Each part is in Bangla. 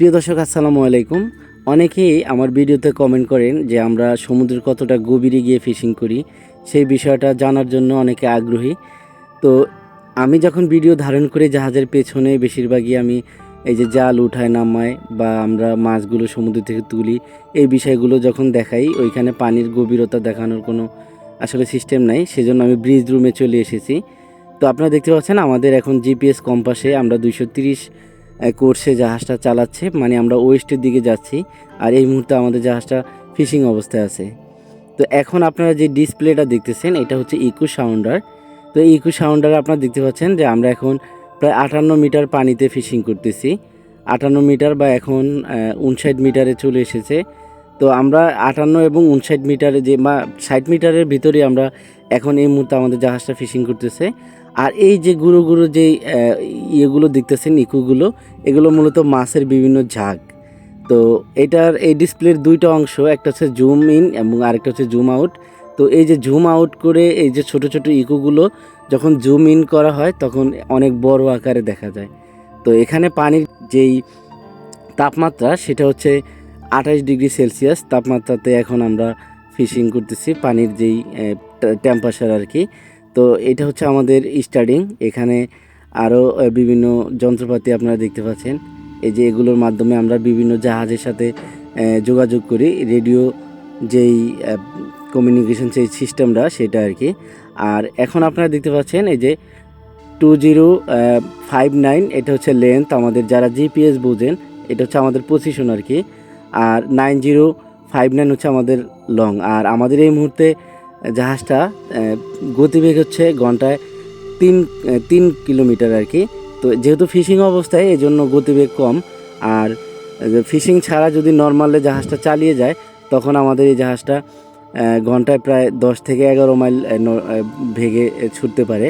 প্রিয় দর্শক, আসসালামু আলাইকুম। অনেকেই আমার ভিডিওতে কমেন্ট করেন যে আমরা সমুদ্রের কতটা গভীরে গিয়ে ফিশিং করি। সেই বিষয়টা জানার জন্য অনেকে আগ্রহী। তো আমি যখন ভিডিও ধারণ করে জাহাজের পেছনে বেশিরভাগই আমি এই যে জাল উঠায় নামায় বা আমরা মাছগুলো সমুদ্র থেকে তুলি, এই বিষয়গুলো যখন দেখাই, ওইখানে পানির গভীরতা দেখানোর কোনো আসলে সিস্টেম নাই। সেজন্য আমি ব্রিজ রুমে চলে এসেছি। তো আপনারা দেখতে পাচ্ছেন আমাদের এখন জিপিএস কম্পাসে আমরা দুইশো কোর্সে জাহাজটা চালাচ্ছে মানে আমরা ওয়েস্টের দিকে যাচ্ছি, আর এই মুহূর্তে আমাদের জাহাজটা ফিশিং অবস্থায় আছে। তো এখন আপনারা যে ডিসপ্লেটা দেখতেছেন, এটা হচ্ছে ইকো সাউন্ডার। তো ইকো সাউন্ডার আপনারা দেখতে পাচ্ছেন যে আমরা এখন প্রায় আটান্ন মিটার পানিতে ফিশিং করতেছি। আটান্ন মিটার বা এখন উনষাট মিটারে চলে এসেছে। তো আমরা আটান্ন এবং উনষাট মিটারে যে, বা ষাট মিটারের ভিতরে আমরা এখন এই মুহূর্তে আমাদের জাহাজটা ফিশিং করতেছে। আর এই যে গুঁড়ো গুঁড়ো যে ইয়েগুলো দেখতেছেন, ইকুগুলো, এগুলো মূলত মাছের বিভিন্ন ঝাঁক। তো এটার এই ডিসপ্লের দুইটা অংশ, একটা হচ্ছে জুম ইন এবং আরেকটা হচ্ছে জুম আউট। তো এই যে জুম আউট করে এই যে ছোট ছোট ইকুগুলো যখন জুম ইন করা হয়, তখন অনেক বড় আকারে দেখা যায়। তো এখানে পানির যেই তাপমাত্রা, সেটা হচ্ছে আঠাশ ডিগ্রি সেলসিয়াস। তাপমাত্রাতে এখন আমরা ফিশিং করতেছি, পানির যেই টেম্পারেচার আর কি। তো এটা হচ্ছে আমাদের স্টার্টিং এখানে আরও বিভিন্ন যন্ত্রপাতি আপনারা দেখতে পাচ্ছেন। এই যে এগুলোর মাধ্যমে আমরা বিভিন্ন জাহাজের সাথে যোগাযোগ করি। রেডিও যেই কমিউনিকেশন সেই সিস্টেমটা সেটা আর কি। আর এখন আপনারা দেখতে পাচ্ছেন এই যে টু জিরো ফাইভ নাইন, এটা হচ্ছে লেন্থ আমাদের যারা জিপিএস বোঝেন, এটা হচ্ছে আমাদের পজিশন আর কি। আর নাইন জিরো, ফাইভ নাইন হচ্ছে আমাদের লং আর আমাদের এই মুহূর্তে জাহাজটা গতিবেগ হচ্ছে ঘন্টায় তিন তিন কিলোমিটার আর কি। তো যেহেতু ফিশিং অবস্থায় এই জন্য গতিবেগ কম। আর ফিশিং ছাড়া যদি নর্মালে জাহাজটা চালিয়ে যায়, তখন আমাদের এই জাহাজটা ঘন্টায় প্রায় দশ থেকে এগারো মাইল ভেগে ছুটতে পারে।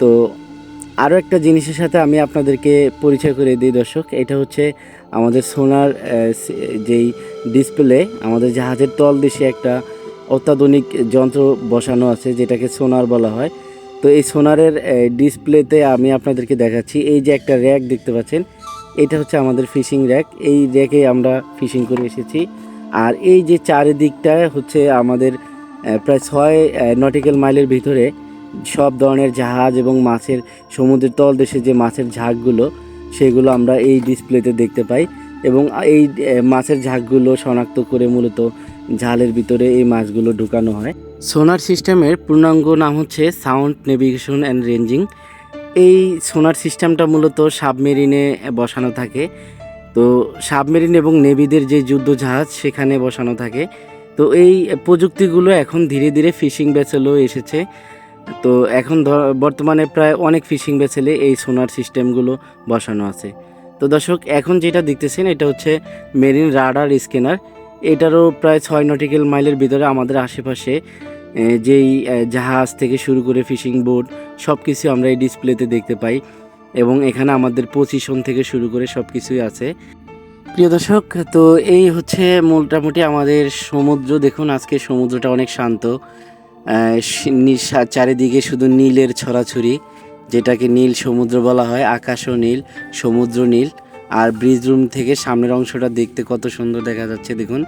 তো আরও একটা জিনিসের সাথে আমি আপনাদেরকে পরিচয় করে দিই দর্শক। এটা হচ্ছে আমাদের সোনার যেই ডিসপ্লে, আমাদের জাহাজের তল দেশে একটা অত্যাধুনিক যন্ত্র বসানো আছে, যেটাকে সোনার বলা হয়। তো এই সোনারের ডিসপ্লেতে আমি আপনাদেরকে দেখাচ্ছি। এই যে একটা র্যাক দেখতে পাচ্ছেন, এটা হচ্ছে আমাদের ফিশিং র্যাক। এই র্যাকে আমরা ফিশিং করে এসেছি। আর এই যে চারিদিকটা হচ্ছে আমাদের প্রায় ছয় নটিক্যাল মাইলের ভিতরে সব ধরনের জাহাজ এবং মাছের, সমুদ্রের তলদেশে যে মাছের ঝাঁকগুলো, সেগুলো আমরা এই ডিসপ্লেতে দেখতে পাই। এবং এই মাছের ঝাঁকগুলো শনাক্ত করে মূলত জালের ভিতরে এই মাছগুলো ঢুকানো হয়। সোনার সিস্টেমের পূর্ণাঙ্গ নাম হচ্ছে সাউন্ড নেভিগেশন অ্যান্ড রেঞ্জিং। এই সোনার সিস্টেমটা মূলত সাবমেরিনে বসানো থাকে। তো সাবমেরিন এবং নেভিদের যে যুদ্ধ জাহাজ সেখানে বসানো থাকে। তো এই প্রযুক্তিগুলো এখন ধীরে ধীরে ফিশিং ভেসেলও এসেছে। তো এখন বর্তমানে প্রায় অনেক ফিশিং ভেসেলে এই সোনার সিস্টেমগুলো বসানো আছে। তো দর্শক, এখন যেটা দেখতেছেন, এটা হচ্ছে মেরিন রাডার স্ক্যানার। এটারও প্রায় ছয় নটিক্যাল মাইলের ভিতরে আমাদের আশেপাশে যেই জাহাজ থেকে শুরু করে ফিশিং বোট সব কিছু আমরা এই ডিসপ্লেতে দেখতে পাই এবং এখানে আমাদের পজিশন থেকে শুরু করে সব কিছুই আছে। প্রিয় দর্শক, তো এই হচ্ছে মোটামুটি আমাদের সমুদ্র। দেখুন, আজকে সমুদ্রটা অনেক শান্ত। চারিদিকে শুধু নীলের ছড়াছড়ি, যেটাকে নীল সমুদ্র বলা হয়, আকাশও নীল, সমুদ্র নীল। আর ব্রিজ রুম থেকে সামনের অংশটা দেখতে কত সুন্দর দেখা যাচ্ছে দেখুন।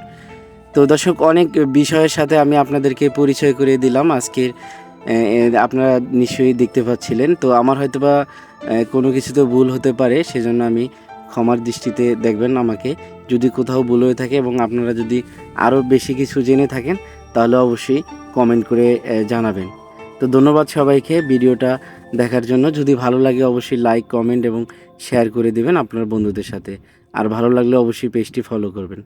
তো দর্শক অনেক বিষয়ের সাথে আমি আপনাদেরকে পরিচয় করে দিলাম। আজকের আপনারা নিশ্চয়ই দেখতে পাচ্ছিলেন। তো আমার হয়তোবা আহ, কোনো কিছুতে ভুল হতে পারে সেজন্য আমি ক্ষমার দৃষ্টিতে দেখবেন আমাকে। যদি কোথাও ভুল হয়ে থাকে এবং আপনারা যদি আরও বেশি কিছু জেনে থাকেন তাহলে অবশ্যই কমেন্ট করে জানাবেন। তো ধন্যবাদ সবাইকে ভিডিওটা দেখার জন্য। যদি ভালো লাগে অবশ্যই লাইক কমেন্ট এবং শেয়ার করে দেবেন আপনার বন্ধুদের সাথে। আর ভালো লাগলে অবশ্যই পেজটি ফলো করবেন।